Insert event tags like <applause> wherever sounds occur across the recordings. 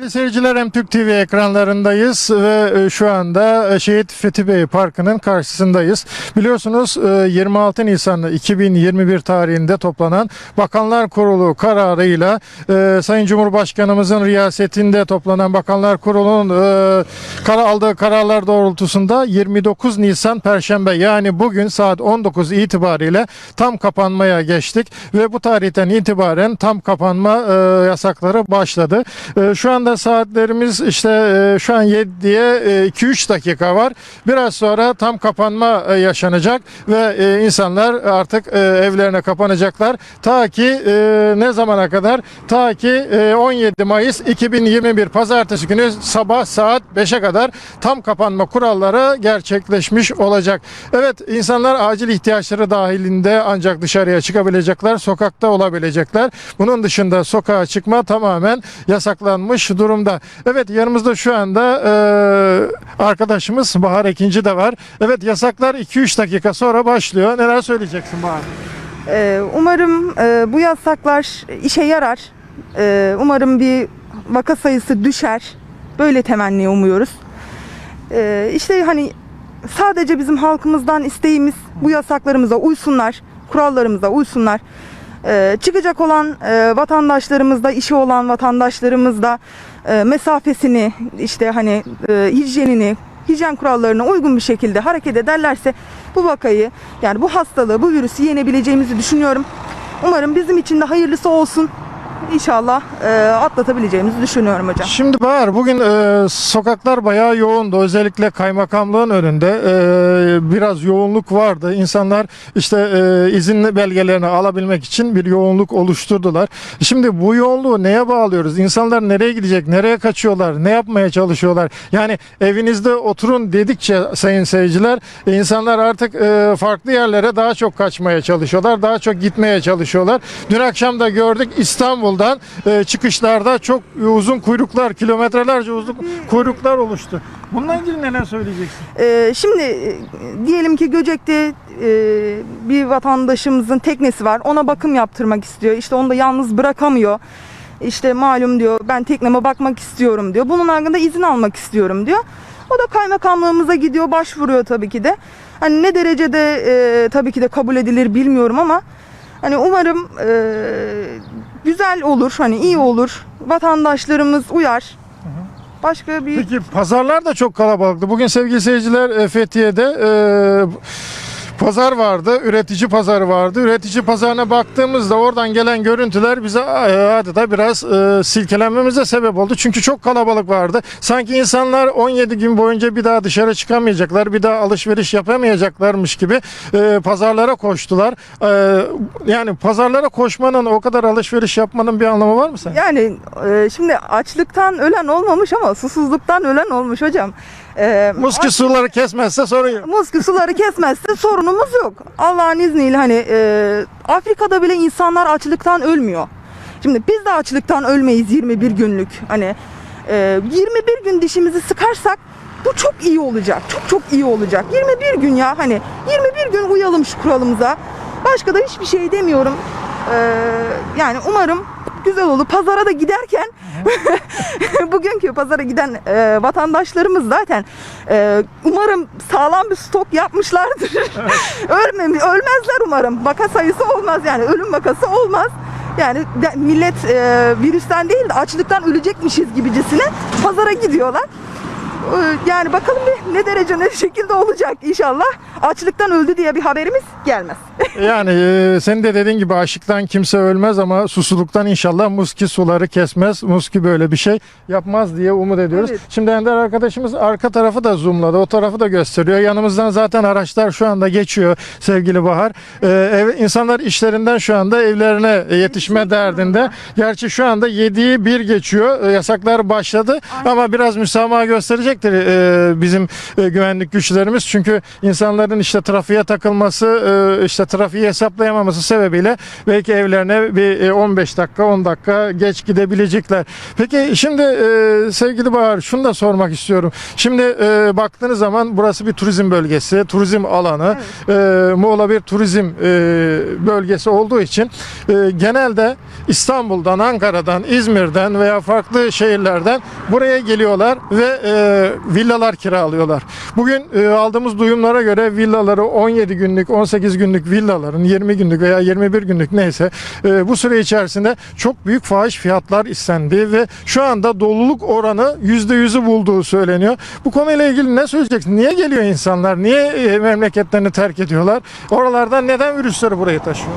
Sevgili seyirciler hem Türk TV ekranlarındayız ve e, şu anda e, Şehit Fethi Bey Parkı'nın karşısındayız. Biliyorsunuz e, 26 Nisan 2021 tarihinde toplanan Bakanlar Kurulu kararıyla e, Sayın Cumhurbaşkanımızın riyasetinde toplanan Bakanlar Kurulu'nun aldığı kararlar doğrultusunda 29 Nisan Perşembe yani bugün saat 19 itibariyle tam kapanmaya geçtik ve bu tarihten itibaren tam kapanma yasakları başladı. Şu anda saatlerimiz işte e, şu an 7'ye e, 2-3 dakika var. Biraz sonra tam kapanma e, yaşanacak ve e, insanlar artık evlerine kapanacaklar. Ta ki ne zamana kadar? Ta ki e, 17 Mayıs 2021 Pazartesi günü sabah saat 5'e kadar tam kapanma kuralları gerçekleşmiş olacak. Evet insanlar acil ihtiyaçları dahilinde ancak dışarıya çıkabilecekler, sokakta olabilecekler. Bunun dışında sokağa çıkma tamamen yasaklanmış durumda. Evet yanımızda şu anda e, arkadaşımız Bahar Ekinci de var. Evet yasaklar 2-3 dakika sonra başlıyor. Neler söyleyeceksin Bahar? Ee, Umarım e, bu yasaklar işe yarar. Ee, Umarım bir vaka sayısı düşer. Böyle temenni umuyoruz. Ee, İşte hani sadece bizim halkımızdan isteğimiz bu yasaklarımıza uysunlar, kurallarımıza uysunlar. Ee, Çıkacak olan e, vatandaşlarımız da, işi olan vatandaşlarımız da e, mesafesini, işte hani e, hijyenini, hijyen kurallarına uygun bir şekilde hareket ederlerse bu vakayı yani bu hastalığı, bu virüsü yenebileceğimizi düşünüyorum. Umarım bizim için de hayırlısı olsun. İnşallah e, atlatabileceğimizi düşünüyorum hocam. Şimdi Bahar bugün e, sokaklar bayağı yoğundu. Özellikle kaymakamlığın önünde e, biraz yoğunluk vardı. İnsanlar işte e, izin belgelerini alabilmek için bir yoğunluk oluşturdular. Şimdi bu yoğunluğu neye bağlıyoruz? İnsanlar nereye gidecek? Nereye kaçıyorlar? Ne yapmaya çalışıyorlar? Yani evinizde oturun dedikçe sayın seyirciler insanlar artık e, farklı yerlere daha çok kaçmaya çalışıyorlar. Daha çok gitmeye çalışıyorlar. Dün akşam da gördük İstanbul'dan e, çıkışlarda çok uzun kuyruklar, kilometrelerce uzun kuyruklar oluştu. Bununla ilgili neler söyleyeceksin? Ee, şimdi e, diyelim ki Göcek'te e, bir vatandaşımızın teknesi var. Ona bakım yaptırmak istiyor. İşte onu da yalnız bırakamıyor. İşte malum diyor ben tekneme bakmak istiyorum diyor. Bunun hakkında izin almak istiyorum diyor. O da kaymakamlığımıza gidiyor başvuruyor tabii ki de. Hani ne derecede e, tabii ki de kabul edilir bilmiyorum ama hani umarım e, güzel olur hani iyi olur. Vatandaşlarımız uyar. Başka bir Peki pazarlar da çok kalabalıktı. Bugün sevgili seyirciler e, Fethiye'de e, pazar vardı, üretici pazarı vardı. Üretici pazarına baktığımızda oradan gelen görüntüler bize e, adeta biraz e, silkelenmemize sebep oldu. Çünkü çok kalabalık vardı. Sanki insanlar 17 gün boyunca bir daha dışarı çıkamayacaklar, bir daha alışveriş yapamayacaklarmış gibi e, pazarlara koştular. E, yani pazarlara koşmanın, o kadar alışveriş yapmanın bir anlamı var mı sen? Yani e, şimdi açlıktan ölen olmamış ama susuzluktan ölen olmuş hocam. E, Muski suları kesmezse sorun yok. Muski suları kesmezse sorunumuz yok. Allah'ın izniyle hani e, Afrika'da bile insanlar açlıktan ölmüyor. Şimdi biz de açlıktan ölmeyiz 21 günlük. Hani e, 21 gün dişimizi sıkarsak bu çok iyi olacak. Çok çok iyi olacak. 21 gün ya hani 21 gün uyalım şu kuralımıza. Başka da hiçbir şey demiyorum. E, yani umarım güzel olur. Pazara da giderken <laughs> bugünkü pazara giden e, vatandaşlarımız zaten e, umarım sağlam bir stok yapmışlardır. <laughs> Ölmemi, ölmezler umarım. Vaka sayısı olmaz yani ölüm vakası olmaz. Yani millet e, virüsten değil de açlıktan ölecekmişiz gibicesine pazara gidiyorlar. E, Yani bakalım bir ne derece ne şekilde olacak inşallah. Açlıktan öldü diye bir haberimiz gelmez. <laughs> Yani e, senin de dediğin gibi açlıktan kimse ölmez ama susuzluktan inşallah muski suları kesmez. Muski böyle bir şey yapmaz diye umut ediyoruz. Evet. Şimdi Ender arkadaşımız arka tarafı da zoomladı. O tarafı da gösteriyor. Yanımızdan zaten araçlar şu anda geçiyor sevgili Bahar. E, ev, insanlar işlerinden şu anda evlerine yetişme derdinde. Gerçi şu anda 7'yi 1 geçiyor. E, yasaklar başladı ama biraz müsamaha gösterecektir e, bizim e, güvenlik güçlerimiz. Çünkü insanların işte trafiğe takılması, e, işte trafiği hesaplayamaması sebebiyle belki evlerine bir e, 15 dakika 10 dakika geç gidebilecekler. Peki şimdi e, sevgili Bahar şunu da sormak istiyorum. Şimdi e, baktığınız zaman burası bir turizm bölgesi, turizm alanı. E, Muğla bir turizm e, bölgesi olduğu için e, genelde İstanbul'dan, Ankara'dan, İzmir'den veya farklı şehirlerden buraya geliyorlar ve e, villalar kiralıyorlar. Bugün e, aldığımız duyumlara göre villaları 17 günlük, 18 günlük villaların 20 günlük veya 21 günlük neyse e, bu süre içerisinde çok büyük fahiş fiyatlar istendi ve şu anda doluluk oranı %100'ü bulduğu söyleniyor. Bu konuyla ilgili ne söyleyeceksin? Niye geliyor insanlar? Niye e, memleketlerini terk ediyorlar? Oralardan neden virüsleri buraya taşıyor?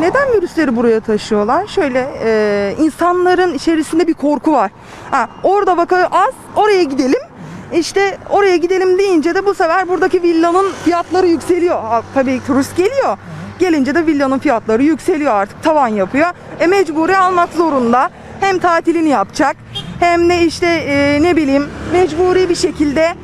Neden virüsleri buraya taşıyorlar? Şöyle e, insanların içerisinde bir korku var. Ha, orada vaka az, oraya gidelim. İşte oraya gidelim deyince de bu sefer buradaki villanın fiyatları yükseliyor. Tabii turist geliyor. Gelince de villanın fiyatları yükseliyor artık tavan yapıyor. E mecburi almak zorunda. Hem tatilini yapacak hem de işte e, ne bileyim mecburi bir şekilde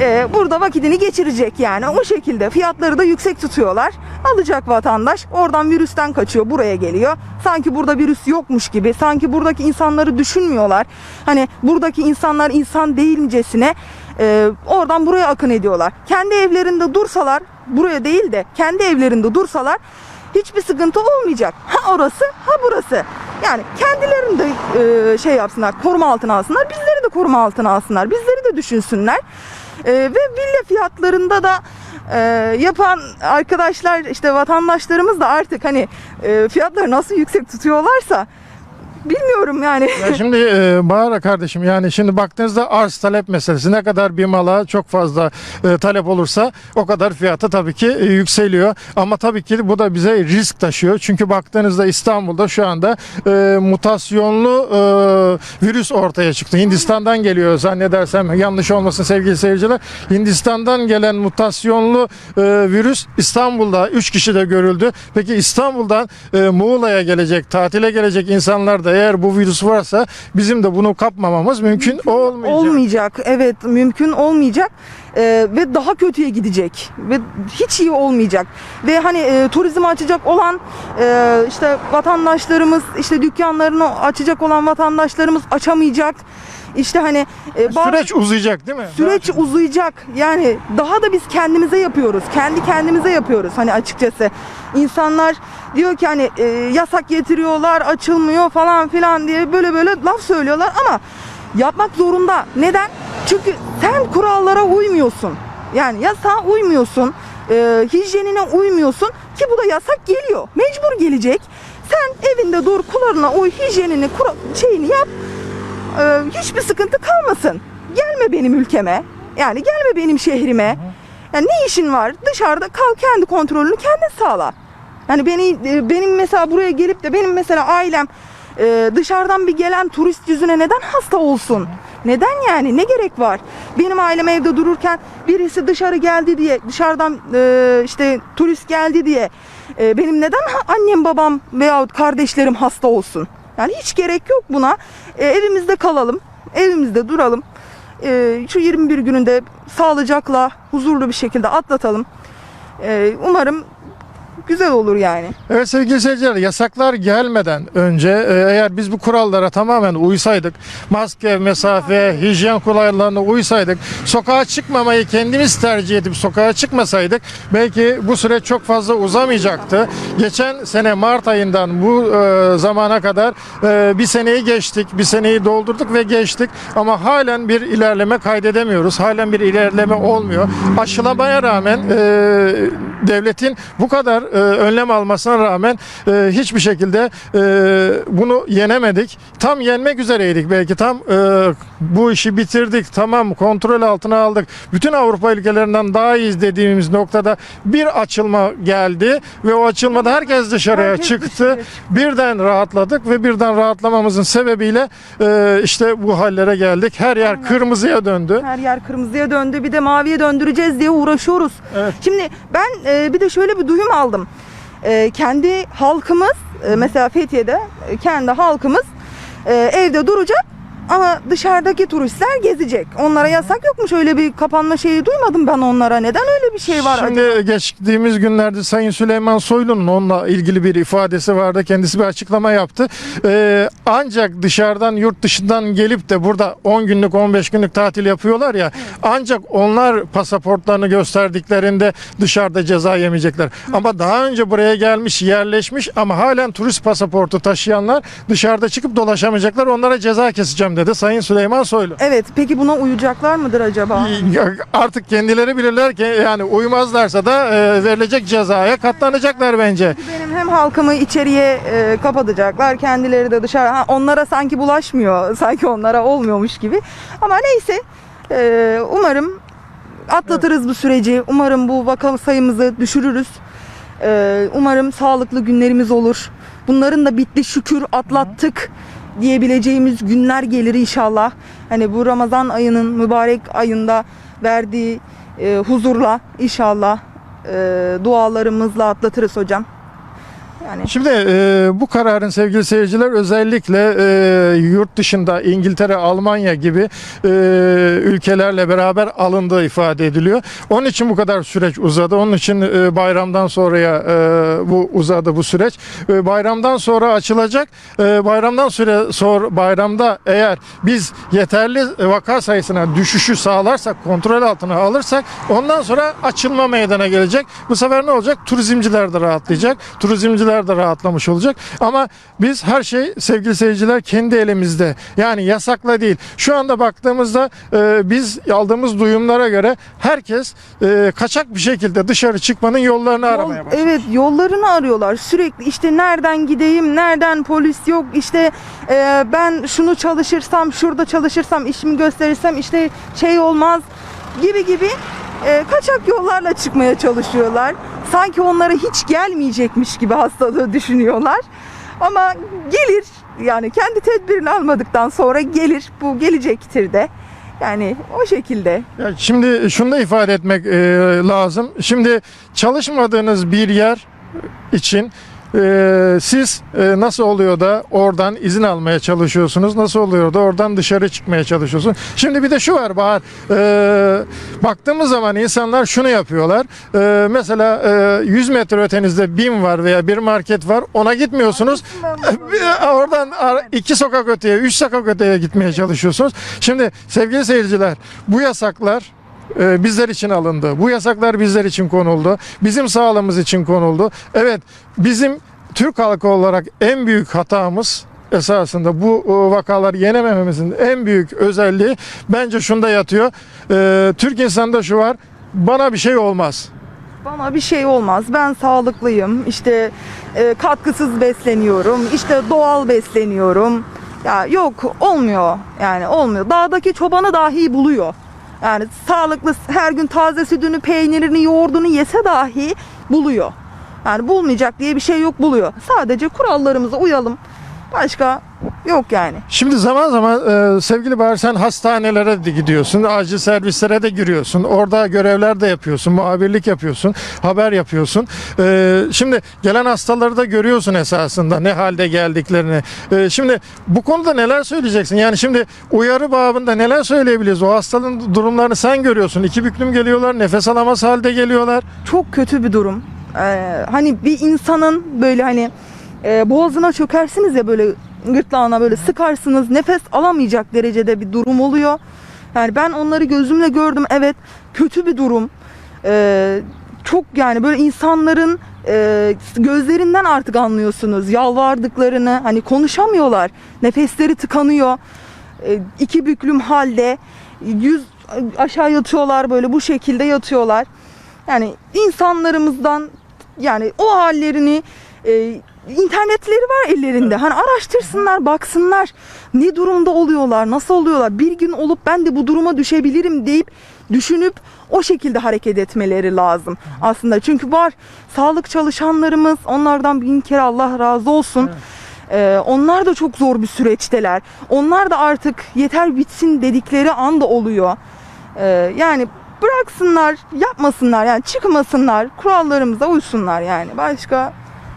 e, burada vakitini geçirecek yani. O şekilde fiyatları da yüksek tutuyorlar. Alacak vatandaş oradan virüsten kaçıyor buraya geliyor. Sanki burada virüs yokmuş gibi sanki buradaki insanları düşünmüyorlar. Hani buradaki insanlar insan değilcesine e, oradan buraya akın ediyorlar. Kendi evlerinde dursalar buraya değil de kendi evlerinde dursalar hiçbir sıkıntı olmayacak. Ha orası ha burası. Yani kendilerini de e, şey yapsınlar koruma altına alsınlar bizleri de koruma altına alsınlar bizleri de düşünsünler ee, ve villa fiyatlarında da e, yapan arkadaşlar işte vatandaşlarımız da artık hani e, fiyatları nasıl yüksek tutuyorlarsa bilmiyorum yani. Ya şimdi e, Bahar kardeşim yani şimdi baktığınızda arz talep meselesi ne kadar bir mala çok fazla e, talep olursa o kadar fiyatı tabii ki e, yükseliyor. Ama tabii ki bu da bize risk taşıyor. Çünkü baktığınızda İstanbul'da şu anda e, mutasyonlu e, virüs ortaya çıktı. Hindistan'dan geliyor zannedersem yanlış olmasın sevgili seyirciler. Hindistan'dan gelen mutasyonlu e, virüs İstanbul'da 3 kişi de görüldü. Peki İstanbul'dan e, Muğla'ya gelecek, tatile gelecek insanlar da eğer bu virüs varsa bizim de bunu kapmamamız mümkün, olmayacak. Olmayacak. Evet mümkün olmayacak. Ee, ve daha kötüye gidecek ve hiç iyi olmayacak ve hani e, turizm açacak olan e, işte vatandaşlarımız işte dükkanlarını açacak olan vatandaşlarımız açamayacak işte hani e, bazı- Süreç uzayacak değil mi? Süreç uzayacak. Yani daha da biz kendimize yapıyoruz. Kendi kendimize yapıyoruz hani açıkçası. İnsanlar diyor ki hani e, yasak getiriyorlar, açılmıyor falan filan diye böyle böyle laf söylüyorlar ama yapmak zorunda. Neden? Çünkü sen kurallara uymuyorsun. Yani yasağa uymuyorsun. E, hijyenine uymuyorsun ki bu da yasak geliyor. Mecbur gelecek. Sen evinde dur, kullarına uy, hijyenini, kura- şeyini yap. Ee, hiçbir sıkıntı kalmasın. Gelme benim ülkeme. Yani gelme benim şehrime. Yani ne işin var? Dışarıda kal kendi kontrolünü kendin sağla. Yani beni e, benim mesela buraya gelip de benim mesela ailem e, dışarıdan bir gelen turist yüzüne neden hasta olsun? Neden yani? Ne gerek var? Benim ailem evde dururken birisi dışarı geldi diye, dışarıdan e, işte turist geldi diye e, benim neden annem babam veyahut kardeşlerim hasta olsun? Yani hiç gerek yok buna. E, evimizde kalalım, evimizde duralım. E, şu 21 gününde sağlıcakla, huzurlu bir şekilde atlatalım. E, umarım güzel olur yani. Evet sevgili seyirciler yasaklar gelmeden önce e, eğer biz bu kurallara tamamen uysaydık maske, mesafe, hijyen kurallarına uysaydık sokağa çıkmamayı kendimiz tercih edip sokağa çıkmasaydık belki bu süreç çok fazla uzamayacaktı. Geçen sene Mart ayından bu e, zamana kadar e, bir seneyi geçtik, bir seneyi doldurduk ve geçtik ama halen bir ilerleme kaydedemiyoruz. Halen bir ilerleme olmuyor. Aşılamaya rağmen e, devletin bu kadar e, önlem almasına rağmen e, hiçbir şekilde e, bunu yenemedik. Tam yenmek üzereydik belki tam e, bu işi bitirdik. Tamam kontrol altına aldık. Bütün Avrupa ülkelerinden daha iyiyiz dediğimiz noktada bir açılma geldi ve o açılmada herkes dışarıya Herkes çıktı. dışarıya Birden rahatladık ve birden rahatlamamızın sebebiyle e, işte bu hallere geldik. Her yer kırmızıya döndü. Her yer kırmızıya döndü bir de maviye döndüreceğiz diye uğraşıyoruz. Evet. Şimdi ben e, bir de şöyle bir duyum aldım. E, kendi halkımız e, mesela Fethiye'de e, kendi halkımız e, evde duracak Ama dışarıdaki turistler gezecek. Onlara yasak yokmuş. Öyle bir kapanma şeyi duymadım ben onlara. Neden öyle bir şey var? Şimdi geçtiğimiz günlerde Sayın Süleyman Soylu'nun onunla ilgili bir ifadesi vardı. Kendisi bir açıklama yaptı. Ee, ancak dışarıdan yurt dışından gelip de burada 10 günlük 15 günlük tatil yapıyorlar ya ancak onlar pasaportlarını gösterdiklerinde dışarıda ceza yemeyecekler. Ama daha önce buraya gelmiş yerleşmiş ama halen turist pasaportu taşıyanlar dışarıda çıkıp dolaşamayacaklar. Onlara ceza keseceğim dedi Sayın Süleyman Soylu. Evet. Peki buna uyacaklar mıdır acaba? Artık kendileri bilirler ki yani uymazlarsa da e, verilecek cezaya katlanacaklar bence. Benim hem halkımı içeriye e, kapatacaklar, kendileri de dışarı. Ha, onlara sanki bulaşmıyor, <laughs> sanki onlara olmuyormuş gibi. Ama neyse, e, umarım atlatırız bu süreci. Umarım bu vaka sayımızı düşürürüz. E, umarım sağlıklı günlerimiz olur. Bunların da bitti şükür atlattık diyebileceğimiz günler gelir inşallah. Hani bu Ramazan ayının mübarek ayında verdiği e, huzurla inşallah e, dualarımızla atlatırız hocam. Yani Şimdi e, bu kararın sevgili seyirciler özellikle e, yurt dışında İngiltere, Almanya gibi e, ülkelerle beraber alındığı ifade ediliyor. Onun için bu kadar süreç uzadı. Onun için e, bayramdan sonraya e, bu uzadı bu süreç. E, bayramdan sonra açılacak. E, bayramdan süre sonra bayramda eğer biz yeterli vaka sayısına düşüşü sağlarsak, kontrol altına alırsak ondan sonra açılma meydana gelecek. Bu sefer ne olacak? Turizmciler de rahatlayacak. Turizmciler de rahatlamış olacak. Ama biz her şey sevgili seyirciler kendi elimizde. Yani yasakla değil. Şu anda baktığımızda e, biz aldığımız duyumlara göre herkes e, kaçak bir şekilde dışarı çıkmanın yollarını Yol- aramaya başladı. evet yollarını arıyorlar sürekli işte nereden gideyim nereden polis yok işte e, ben şunu çalışırsam şurada çalışırsam işimi gösterirsem işte şey olmaz gibi gibi e, kaçak yollarla çıkmaya çalışıyorlar. Sanki onlara hiç gelmeyecekmiş gibi hastalığı düşünüyorlar. Ama gelir yani kendi tedbirini almadıktan sonra gelir bu gelecektir de. Yani o şekilde. Ya şimdi şunu da ifade etmek e, lazım. Şimdi çalışmadığınız bir yer için e, siz e, nasıl oluyor da oradan izin almaya çalışıyorsunuz? Nasıl oluyor da oradan dışarı çıkmaya çalışıyorsun? Şimdi bir de şu var Bahar. E, baktığımız zaman insanlar şunu yapıyorlar. E, mesela e, 100 metre ötenizde BİM var veya bir market var. Ona gitmiyorsunuz. <laughs> Oradan iki sokak öteye, üç sokak öteye gitmeye çalışıyorsunuz. Şimdi sevgili seyirciler bu yasaklar e, bizler için alındı. Bu yasaklar bizler için konuldu. Bizim sağlığımız için konuldu. Evet bizim Türk halkı olarak en büyük hatamız esasında bu vakaları yenemememizin en büyük özelliği bence şunda yatıyor. E, Türk insanında şu var. Bana bir şey olmaz. Bana bir şey olmaz. Ben sağlıklıyım. İşte e, katkısız besleniyorum. İşte doğal besleniyorum. Ya yok olmuyor. Yani olmuyor. Dağdaki çobanı dahi buluyor. Yani sağlıklı her gün taze sütünü, peynirini, yoğurdunu yese dahi buluyor. Yani bulmayacak diye bir şey yok buluyor. Sadece kurallarımıza uyalım. Başka yok yani. Şimdi zaman zaman e, sevgili Bahar sen hastanelere de gidiyorsun, acil servislere de giriyorsun. Orada görevler de yapıyorsun, muhabirlik yapıyorsun, haber yapıyorsun. E, şimdi gelen hastaları da görüyorsun esasında ne halde geldiklerini. E, şimdi bu konuda neler söyleyeceksin? Yani şimdi uyarı babında neler söyleyebiliriz? O hastanın durumlarını sen görüyorsun. İki büklüm geliyorlar, nefes alamaz halde geliyorlar. çok kötü bir durum. Ee, hani bir insanın böyle hani e, boğazına çökersiniz ya böyle gırtlağına böyle sıkarsınız nefes alamayacak derecede bir durum oluyor. Yani ben onları gözümle gördüm evet kötü bir durum. Ee, çok yani böyle insanların e, gözlerinden artık anlıyorsunuz yalvardıklarını hani konuşamıyorlar nefesleri tıkanıyor e, iki büklüm halde yüz aşağı yatıyorlar böyle bu şekilde yatıyorlar. Yani insanlarımızdan yani o hallerini e, internetleri var ellerinde. Hani araştırsınlar, baksınlar. Ne durumda oluyorlar, nasıl oluyorlar? Bir gün olup ben de bu duruma düşebilirim deyip düşünüp o şekilde hareket etmeleri lazım aslında. Çünkü var sağlık çalışanlarımız onlardan bin kere Allah razı olsun. Ee, onlar da çok zor bir süreçteler. Onlar da artık yeter bitsin dedikleri anda oluyor. Ee, yani bıraksınlar, yapmasınlar yani çıkmasınlar, kurallarımıza uysunlar yani. Başka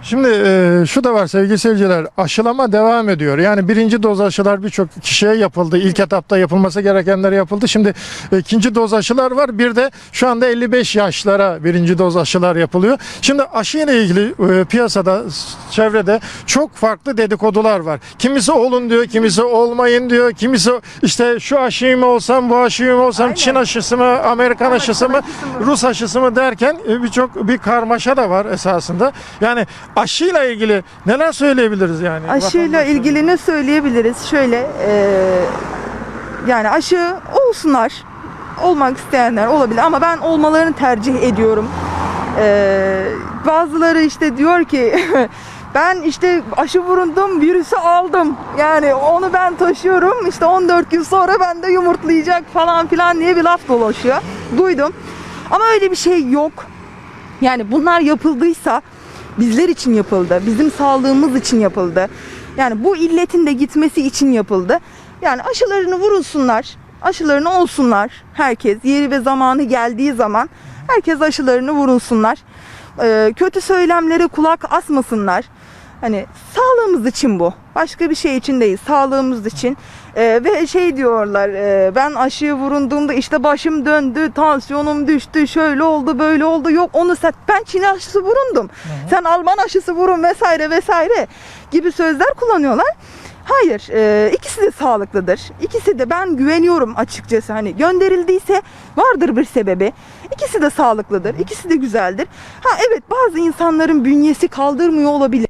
Şimdi e, şu da var sevgili seyirciler aşılama devam ediyor. Yani birinci doz aşılar birçok kişiye yapıldı. İlk etapta yapılması gerekenler yapıldı. Şimdi e, ikinci doz aşılar var. Bir de şu anda 55 yaşlara birinci doz aşılar yapılıyor. Şimdi aşı ile ilgili e, piyasada, çevrede çok farklı dedikodular var. Kimisi olun diyor, kimisi olmayın diyor. Kimisi işte şu aşıyı mı olsam, bu aşıyı mı olsam, Aynen. Çin aşısı mı, Amerikan aşısı mı? Rus aşısı mı derken e, birçok bir karmaşa da var esasında. Yani aşıyla ilgili neler söyleyebiliriz yani? Aşıyla ilgili ne söyleyebiliriz? Şöyle e, yani aşı olsunlar. Olmak isteyenler olabilir ama ben olmalarını tercih ediyorum. E, bazıları işte diyor ki <laughs> ben işte aşı vurundum virüsü aldım. Yani onu ben taşıyorum işte 14 gün sonra bende yumurtlayacak falan filan diye bir laf dolaşıyor. Duydum. Ama öyle bir şey yok. Yani bunlar yapıldıysa bizler için yapıldı. Bizim sağlığımız için yapıldı. Yani bu illetin de gitmesi için yapıldı. Yani aşılarını vurulsunlar. Aşılarını olsunlar. Herkes yeri ve zamanı geldiği zaman herkes aşılarını vurulsunlar. Ee, kötü söylemlere kulak asmasınlar. Hani sağlığımız için bu. Başka bir şey için değil. Sağlığımız için. Ee, ve şey diyorlar. e, ben aşıya vurunduğumda işte başım döndü, tansiyonum düştü, şöyle oldu, böyle oldu. Yok onu sen ben Çin aşısı vurundum. Sen Alman aşısı vurun vesaire vesaire gibi sözler kullanıyorlar. Hayır, e, ikisi de sağlıklıdır. İkisi de ben güveniyorum açıkçası. Hani gönderildiyse vardır bir sebebi. İkisi de sağlıklıdır. İkisi de güzeldir. Ha evet bazı insanların bünyesi kaldırmıyor olabilir.